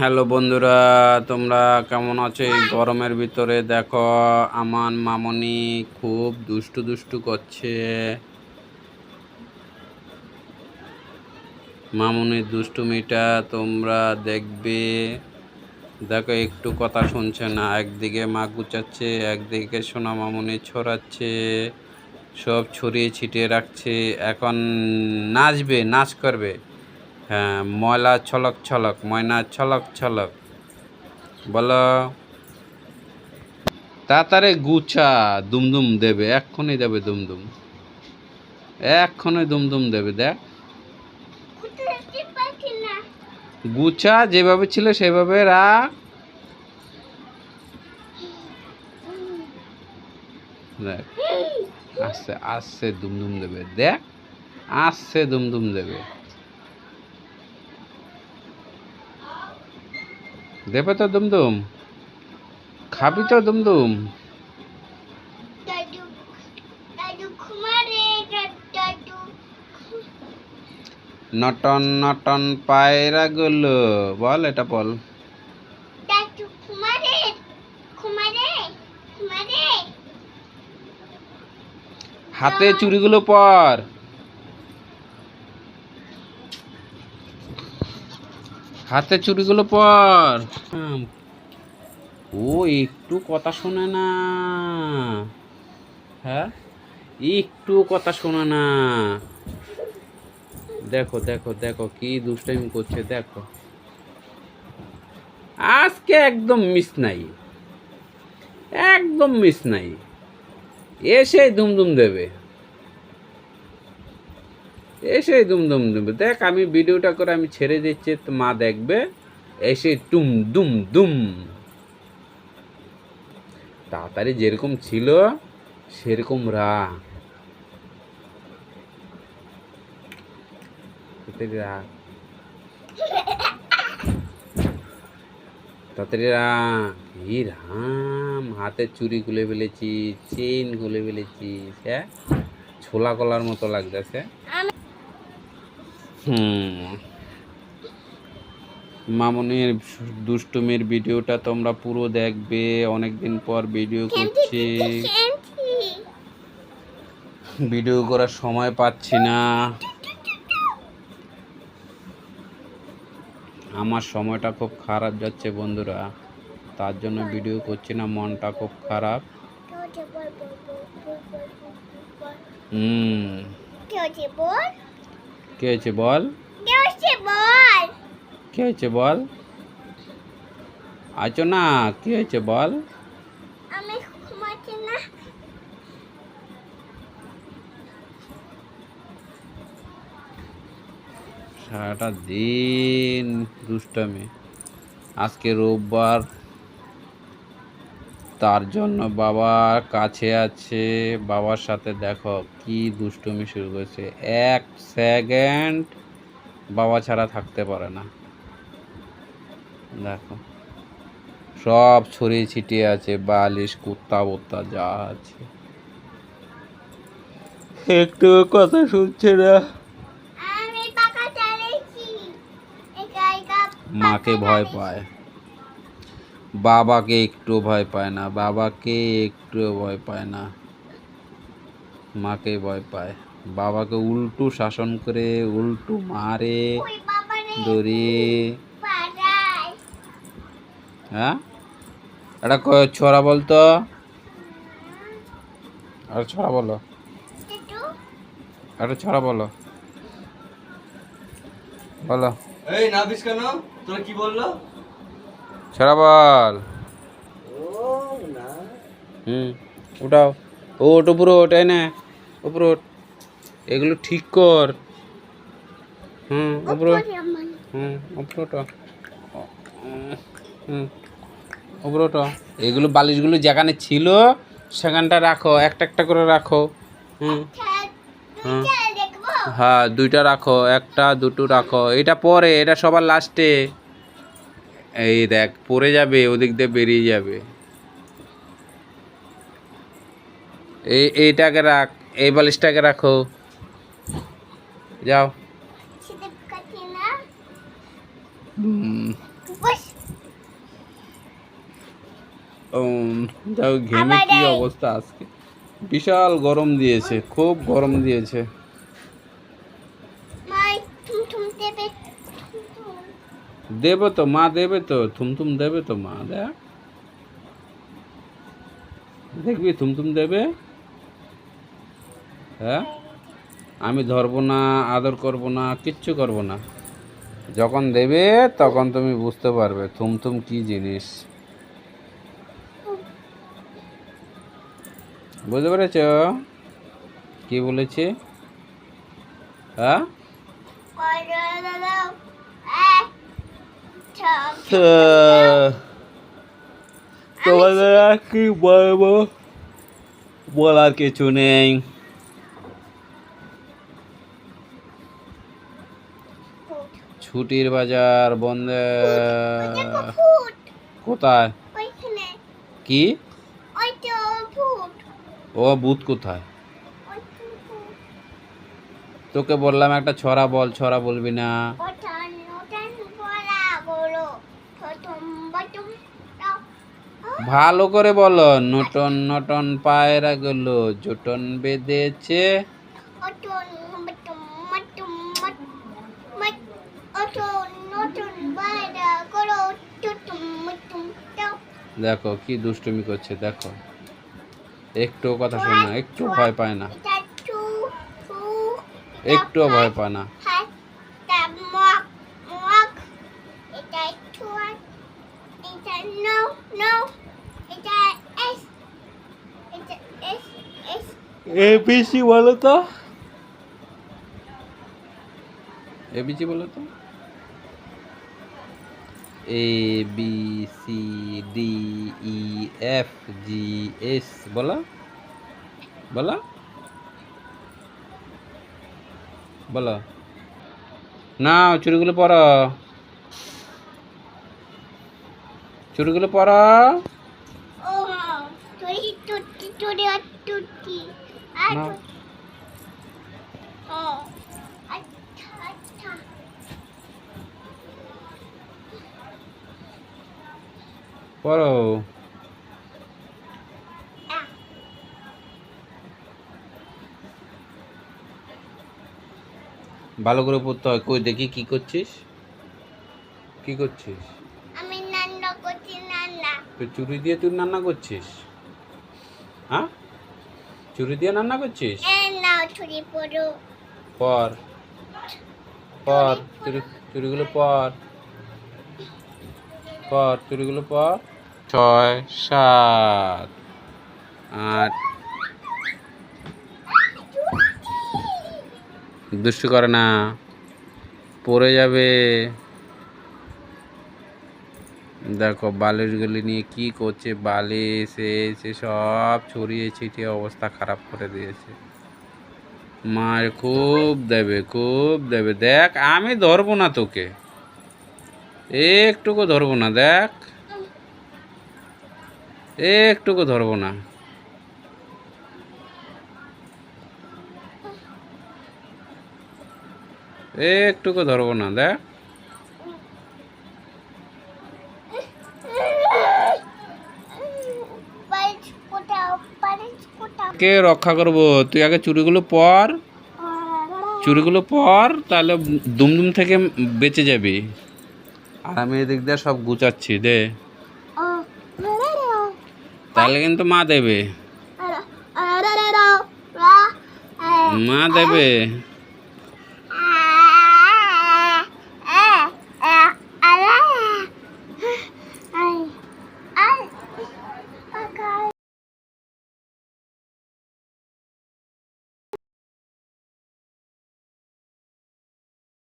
Hello বন্ধুরা, তোমরা কেমন আছো? এই গরমের ভিতরে দেখো, আমার মামনি খুব দুষ্টু দুষ্টু করছে। মামনির দুষ্টুমিটা তোমরা দেখবে। দেখো, একটু কথা শুনছে না, একদিকে মা গুচাচ্ছে, একদিকে সোনা মামনি ছড়াচ্ছে, সব ছড়িয়ে ছিটিয়ে রাখছে। এখন নাচবে, নাচ করবে। হ্যাঁ ময়লা ছলক ছলক, ময়না ছলক ছলক। বলো। তাড়াতাড়ি গুছা, দুমদুম দেবে, এক্ষুনি দেবে দুমদুম। এক্ষুনি দুমদুম দেবে, দেখ। গুছা, যেভাবে ছিল সেভাবে রাখ। দেখ, আসছে আসছে, দুমদুম দেবে, দেখ। আসছে, দুমদুম দেবে। দেবে তো দুমদুম। খাবি তো দুমদুম। নটন নটন পায়রা গুলো। বল এটা বল। হাতে চুড়িগুলো পর। হাতে চুড়িগুলো পর। ও একটু কথা শোনে না। হ্যাঁ? একটু কথা শোনে না। দেখো দেখো দেখো কি দুষ্টাইম করছে দেখো। আজকে একদম মিস নাই। একদম মিস নাই। এসে দুমদুম দেবে। এসে দুম দুম দুম দেখ, আমি ভিডিওটা করে আমি ছেড়ে দিচ্ছি, তো মা দেখবে, এসে টুম দুম দুম। তাড়াতাড়ি যেরকম ছিল, সেরকম রা। রা। রাম, হাতে চুড়ি খুলে ফেলেছি চেইন খুলে ফেলেছিস হ্যাঁ? ছোলা কলার মতো লাগতেছে। হুম। মামনির দুষ্টুমির ভিডিওটা তোমরা পুরো দেখবে অনেকদিন পর ভিডিও করছি। ভিডিও করার সময় পাচ্ছি না। আমার সময়টা খুব খারাপ যাচ্ছে বন্ধুরা তার জন্য ভিডিও করছি না মনটা খুব খারাপ। হুম। কে হয়েছে বল? কে হয়েছে বল? আছো না? কি হয়েছে বল? আমি ঘুমাচ্ছি না। সারাটা দিন দুষ্টামি। আজকে রোববার তার জন্য বাবা কাছে আছে। বাবার সাথে দেখো কি দুষ্টুমি শুরু করেছে। এক সেকেন্ড বাবা ছাড়া থাকতে পারে না। দেখো। সব ছড়িয়ে ছিটিয়ে আছে বালিশ কুত্তা বুত্তা যা আছে। একটু কথা শুনছে না? মাকে ভয় পায়। বাবাকে একটু ভয় পায় না বাবাকে একটু ভয় পায় না মাকে ভয় পায়। বাবাকে উল্টু শাসন করে উল্টু মারে দড়ি। হ্যাঁ? এটা ক- ছড়া বলতো? আর ছড়া বলো। একটু। একটা ছড়া বলো। বলো। এই নাবিস কেন? তোরা কি বলল? ছড়া বল হুম, উঠাও। ও ওট উপরে ওঠ, এই না, উপরে এগুলো ঠিক কর। হুম, উপরে হুম, উপরে ওঠো। হুম, উপরে ওঠো। এগুলো বালিশগুলো যেখানে ছিল, সেখানটা রাখো। একটা একটা করে রাখো। হুম। হুম। হ্যাঁ দুইটা রাখো। একটা, দুটো রাখো। এটা পরে, এটা সবার লাস্টে এই দেখ পড়ে যাবে ওদিক দিয়ে বেরিয়ে যাবে। এই এইটাকে রাখ এই বালিশটাকে রাখো। যাও। যাও ঘেমে কি অবস্থা আজকে? বিশাল গরম দিয়েছে খুব গরম দিয়েছে। দেবে তো, মা দেবে তো, থুমথুম দেবে তো মা, দেখ। দেখবি থুমথুম দেবে? হ্যাঁ? আমি ধরবো না, আদর করব না, কিচ্ছু করব না। যখন দেবে, তখন তুমি বুঝতে পারবে থুমথুম কি জিনিস। বুঝতে পেরেছ? কি বলেছে? হ্যাঁ? তোমাদের আর কি বলব? বলার কিছু নেই। ছুটির বাজার বন্ধ। কোথায়? কি? ও, বুথ কোথায়? তোকে বললাম একটা ছড়া বল, ছড়া বলবি না ওটা নটান বলা বলো প্রথম বটম দাও ভালো করে বলো নটন নটন পায়রা গুলো জোটন বেঁধেছে দেখো কি দুষ্টুমি করছে দেখো একটু কথা শোনা একটু ভয় পায় না একটুও ভয় পায় না হাত তা মক মক এটা টু এটা নো নো এটা এস এটা এস এস এবিসি বলো তো। এবিসি বলো তো। A B C D E F G S বলো। বলো। বলো। না চুরিগুলো পর। চুরিগুলো পর। টুটি আর না। পড়ো আহ, ভালো করে পড়তে হয়। কই দেখি কি করছিস? কি করছিস? আমি নান্না করছি নান্না। তুই চুরি দিয়ে তুই রান্না করছিস? হ্যাঁ? চুরি দিয়ে রান্না করছিস? নাও ছুরি পড়ো। পর। পর চুরি চুরিগুলো পর। পর চুরিগুলো পর। ছয় সাত আট। দুষ্টু করে না। পড়ে যাবে। দেখো, বালিশগুলি নিয়ে কি করছে? বালিশ, এসে সব ছড়িয়ে ছিটিয়ে অবস্থা খারাপ করে দিয়েছে। মার খুব দেবে খুব দেবে। দেখ, আমি ধরবো না তোকে। একটুকু ধরবো না, দেখ। একটুকু ধরবো না। একটুকু ধরবো না, দেখ। কে রক্ষা করব? তুই আগে চুরিগুলো পর। চুরিগুলো পর, তাহলে দুমদুম থেকে বেঁচে যাবি। আর আমি এদিক দিয়ে সব গুছাচ্ছি, দে। তাহলে কিন্তু মা দেবে। মা দেবে।